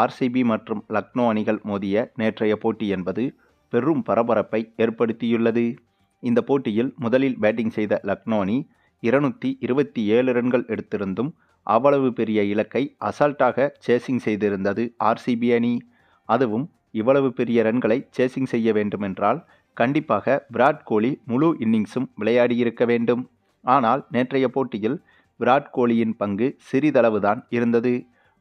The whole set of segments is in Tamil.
ஆர்சிபி மற்றும் லக்னோ அணிகள் மோதிய நேற்றைய போட்டி என்பது பெரும் பரபரப்பை ஏற்படுத்தியுள்ளது. இந்த போட்டியில் முதலில் பேட்டிங் செய்த லக்னோ அணி இருநூற்றி இருபத்தி ஏழு ரன்கள் எடுத்திருந்தும் அவ்வளவு பெரிய இலக்கை அசால்ட்டாக சேசிங் செய்திருந்தது ஆர்சிபி அணி. அதுவும் இவ்வளவு பெரிய ரன்களை சேசிங் செய்ய வேண்டுமென்றால் கண்டிப்பாக விராட் கோலி முழு இன்னிங்ஸும் விளையாடியிருக்க வேண்டும். ஆனால் நேற்றைய போட்டியில் விராட் கோலியின் பங்கு சிறிதளவுதான் இருந்தது.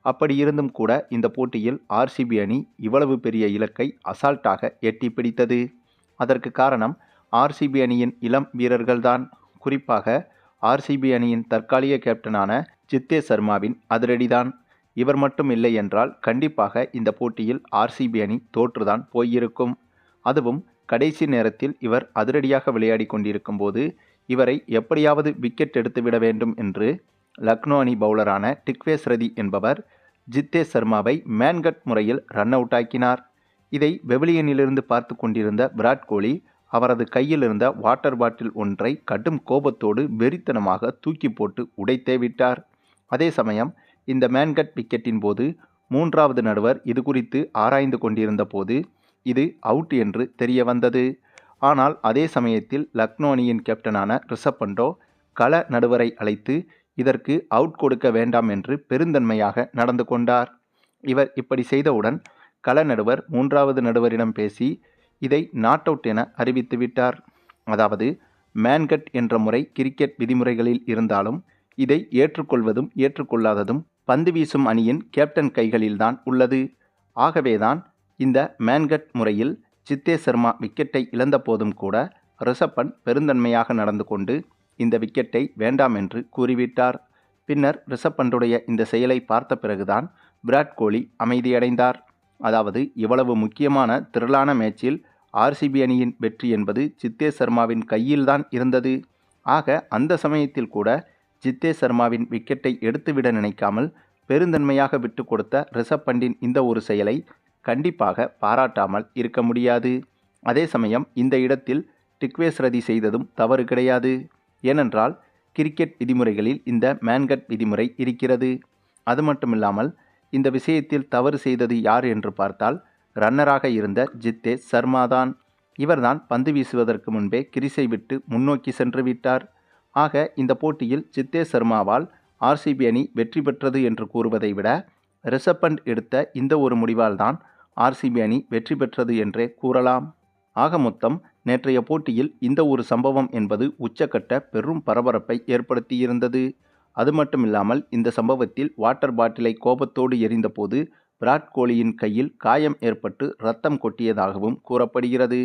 அப்படி இருந்தும் கூட இந்த போட்டியில் ஆர்சிபி அணி இவ்வளவு பெரிய இலக்கை அசால்ட்டாக எட்டி பிடித்தது. அதற்கு காரணம் ஆர்சிபி அணியின் இளம் வீரர்கள்தான். குறிப்பாக ஆர்சிபி அணியின் தற்காலிக கேப்டனான ஜித்தே சர்மாவின் அதிரடிதான். இவர் மட்டும் இல்லை என்றால் கண்டிப்பாக இந்த போட்டியில் ஆர்சிபி அணி தோற்றுதான் போயிருக்கும். அதுவும் கடைசி நேரத்தில் இவர் அதிரடியாக விளையாடி கொண்டிருக்கும் போது இவரை எப்படியாவது விக்கெட் எடுத்துவிட வேண்டும் என்று லக்னோ அணி பவுலரான டிக்வேஸ் ரதி என்பவர் ஜித்தே சர்மாவை மேன்கட் முறையில் ரன் அவுட் ஆக்கினார். இதை வெவிலியனிலிருந்து பார்த்து கொண்டிருந்த விராட் கோலி அவரது கையில் இருந்த வாட்டர் பாட்டில் ஒன்றை கடும் கோபத்தோடு வெறித்தனமாக தூக்கி போட்டு உடைத்தே விட்டார். அதே சமயம் இந்த மேன்கட் விக்கெட்டின் போது மூன்றாவது நடுவர் இது குறித்து ஆராய்ந்து கொண்டிருந்த போது இது அவுட் என்று தெரிய வந்தது. ஆனால் அதே சமயத்தில் லக்னோ அணியின் கேப்டனான ரிஷப் பண்டோ கள நடுவரை அழைத்து இதற்கு அவுட் கொடுக்க வேண்டாம் என்று பெருந்தன்மையாக நடந்து கொண்டார். இவர் இப்படி செய்தவுடன் கள நடுவர் மூன்றாவது நடுவரிடம் பேசி இதை நாட் அவுட் என அறிவித்துவிட்டார் அதாவது மேன்கட் என்ற முறை கிரிக்கெட் விதிமுறைகளில் இருந்தாலும் இதை ஏற்றுக்கொள்வதும் ஏற்றுக்கொள்ளாததும் பந்து வீசும் அணியின் கேப்டன் கைகளில்தான் உள்ளது. ஆகவேதான் இந்த மேன்கட் முறையில் சித்தே சர்மா விக்கெட்டை இழந்த போதும் கூட ரிஷப் பண்ட் பெருந்தன்மையாக நடந்து கொண்டு இந்த விக்கெட்டை வேண்டாம் என்று கூறிவிட்டார். பின்னர் ரிஷப் பண்டுடைய இந்த செயலை பார்த்த பிறகுதான் விராட் கோலி அமைதியடைந்தார். அதாவது இவ்வளவு முக்கியமான திரளான மேட்சில் ஆர்சிபி அணியின் வெற்றி என்பது சித்தே சர்மாவின் கையில்தான் இருந்தது. ஆக அந்த சமயத்தில் கூட ஜித்தே சர்மாவின் விக்கெட்டை எடுத்துவிட நினைக்காமல் பெருந்தன்மையாக விட்டு கொடுத்த ரிஷப் பண்டின் இந்த ஒரு செயலை கண்டிப்பாக பாராட்டாமல் இருக்க முடியாது. அதே சமயம் இந்த இடத்தில் டிக்வேஸ் ரதி செய்ததும் தவறு கிடையாது. ஏனென்றால் கிரிக்கெட் விதிமுறைகளில் இந்த மேன்கட் விதிமுறை இருக்கிறது. அது மட்டுமில்லாமல் இந்த விஷயத்தில் தவறு செய்தது யார் என்று பார்த்தால் ரன்னராக இருந்த ஜித்தே சர்மாதான் இவர்தான் பந்து வீசுவதற்கு முன்பே கிரிசை விட்டு முன்னோக்கி சென்று விட்டார். ஆக இந்த போட்டியில் சித்தே சர்மாவால் ஆர்சிபி அணி வெற்றி பெற்றது என்று கூறுவதை விட ரிஷப்பண்ட் எடுத்த இந்த ஒரு முடிவால் தான் ஆர்சிபி அணி வெற்றி பெற்றது என்றே கூறலாம். ஆக மொத்தம் நேற்றைய போட்டியில் இந்த ஒரு சம்பவம் என்பது உச்சக்கட்ட பெரும் பரபரப்பை ஏற்படுத்தியிருந்தது. அது மட்டுமில்லாமல் இந்த சம்பவத்தில் வாட்டர் பாட்டிலை கோபத்தோடு எரிந்தபோது விராட் கோலியின் கையில் காயம் ஏற்பட்டு ரத்தம் கொட்டியதாகவும் கூறப்படுகிறது.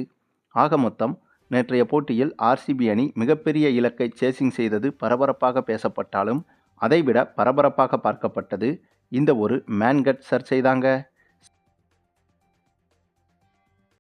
ஆக மொத்தம் நேற்றைய போட்டியில் ஆர்சிபி அணி மிகப்பெரிய இலக்கை சேசிங் செய்தது பரபரப்பாக பேசப்பட்டாலும் அதைவிட பரபரப்பாக பார்க்கப்பட்டது இந்த ஒரு மேன்கட் சர்ச்சைதாங்க